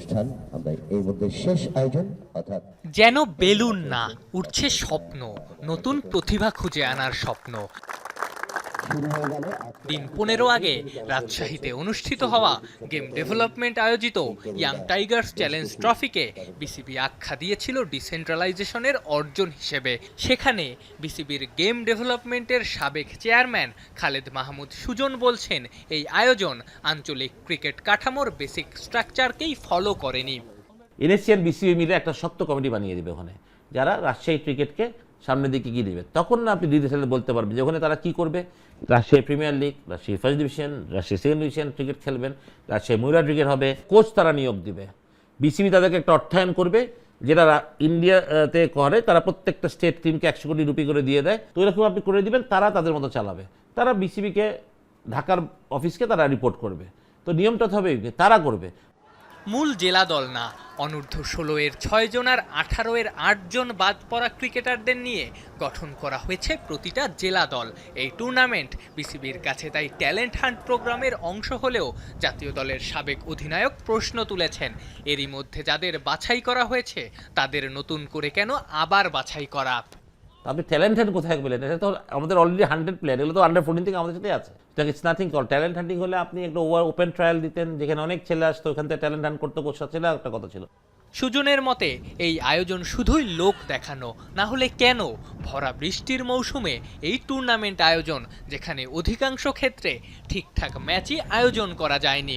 অনুষ্ঠান, আমরা এই মধ্যে শেষ আয়োজন, অর্থাৎ যেন বেলুন না উঠছে স্বপ্ন, নতুন প্রতিভা খুঁজে আনার স্বপ্ন। দিন পনেরো আগে রাজশাহীতে অনুষ্ঠিত হওয়া গেম ডেভেলপমেন্ট আয়োজিত ইয়াং টাইগার্স চ্যালেঞ্জ ট্রফিকে বিসিবি আখ্যা দিয়েছিল ডিসেন্ট্রালাইজেশনের অর্জন হিসেবে। সেখানে বিসিবির গেম ডেভেলপমেন্টের সাবেক চেয়ারম্যান খালেদ মাহমুদ সুজন বলছেন এই আয়োজন আঞ্চলিক ক্রিকেট কাঠামোর বেসিক স্ট্রাকচারকেই ফলো করেনি। এনএসসিএন বিসিবি মিলে একটা শক্ত কমিটি বানিয়ে দেবে ওখানে। যারা রাজশাহী ক্রিকেটকে সামনের দিকে গিয়ে দেবে? তখন না আপনি ডিটেলে বলতে পারবেন যে ওখানে তারা কি করবে? Rajshahi premier league Rajshahi first division Rajshahi second division cricket খেলবেন রাজশাহী মহিলা ক্রিকেট হবে, কোচ তারা নিয়োগ দিবে। বিসিবি তাদেরকে একটা অর্থায়ন করবে, যেটা ইন্ডিয়াতে করে, তারা প্রত্যেকটা স্টেট টিমকে একশো কোটি রুপি করে দিয়ে দেয়। তো এরকম আপনি করে দিবেন, তারা তাদের মতো চালাবে। তারা বিসিবিকে, ঢাকার অফিসকে তারা রিপোর্ট করবে। তো নিয়মটা হবে তারা করবে। মূল জেলা দল না। অনূর্ধ্ব ষোলো এর ছয় আর আঠারো এর আটজন বাদ পড়া ক্রিকেটারদের নিয়ে গঠন করা হয়েছে প্রতিটা জেলা দল। এই টুর্নামেন্ট বিসিবির কাছে তাই ট্যালেন্ট হান্ট প্রোগ্রামের অংশ হলেও জাতীয় দলের সাবেক অধিনায়ক প্রশ্ন তুলেছেন। এরই মধ্যে যাদের বাছাই করা হয়েছে, তাদের নতুন করে কেন আবার বাছাই করা? আপনি ট্যালেন্টেড কোথায় পেলেন? এটা তো আমাদের অলরেডি হান্ড্রেড প্লেয়ার এগুলো তো আন্ডার ফোরটিন থেকে আমাদের সাথে আছে। It's nothing call talent hunting হলে আপনি একটা ওভার ওপেন ট্রায়াল দিতেন যেখানে অনেক ছেলে আসতো ওখান থেকে ট্যালেন্ট হান্ট করতে কোচা ছেলে একটা কথা ছিল। সুজনের মতে এই আয়োজন শুধুই লোক দেখানো না হলে কেন? ভরা বৃষ্টির মৌসুমে এই টুর্নামেন্ট আয়োজন যেখানে অধিকাংশ ক্ষেত্রে ঠিকঠাক ম্যাচই আয়োজন করা যায়নি।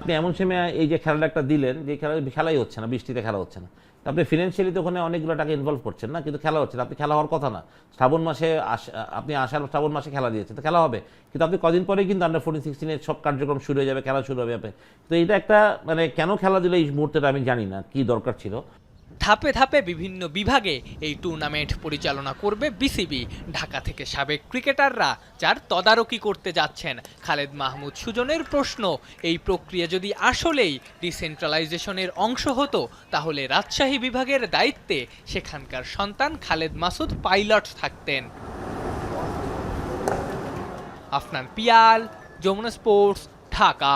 আপনি এমন সময় এই যে খেলাটা একটা দিলেন যে খেলা খেলাই হচ্ছে না বৃষ্টিতে খেলা হচ্ছে না। তা আপনি ফিনান্সিয়ালি তো ওখানে অনেকগুলো টাকা ইনভলভ করছেন না, কিন্তু খেলা হচ্ছে আপনি খেলা হওয়ার কথা না। শ্রাবণ মাসে আপনি আসার শ্রাবণ মাসে খেলা দিয়েছে তো খেলা হবে। কিন্তু আপনি কদিন পরে কিন্তু আন্ডার ফোরটিন সিক্সটিনের সব কার্যক্রম শুরু হয়ে যাবে, খেলা শুরু হবে তো এটা একটা মানে কেন খেলা দিলে এই মুহূর্তে আমি জানি না, কি দরকার ছিল। ধাপে ধাপে বিভিন্ন বিভাগে এই টুর্নামেন্ট পরিচালনা করবে বিসিবি ঢাকা থেকে সাবেক ক্রিকেটাররা, যার তদারকি করতে যাচ্ছেন খালেদ মাহমুদ সুজনের প্রশ্ন। এই প্রক্রিয়া যদি আসলেই ডিসেন্ট্রালাইজেশনের অংশ হতো, তাহলে রাজশাহী বিভাগের দায়িত্বে সেখানকার সন্তান খালেদ মাসুদ পাইলট থাকতেন। আফনান পিয়াল, যমুনা স্পোর্টস, ঢাকা।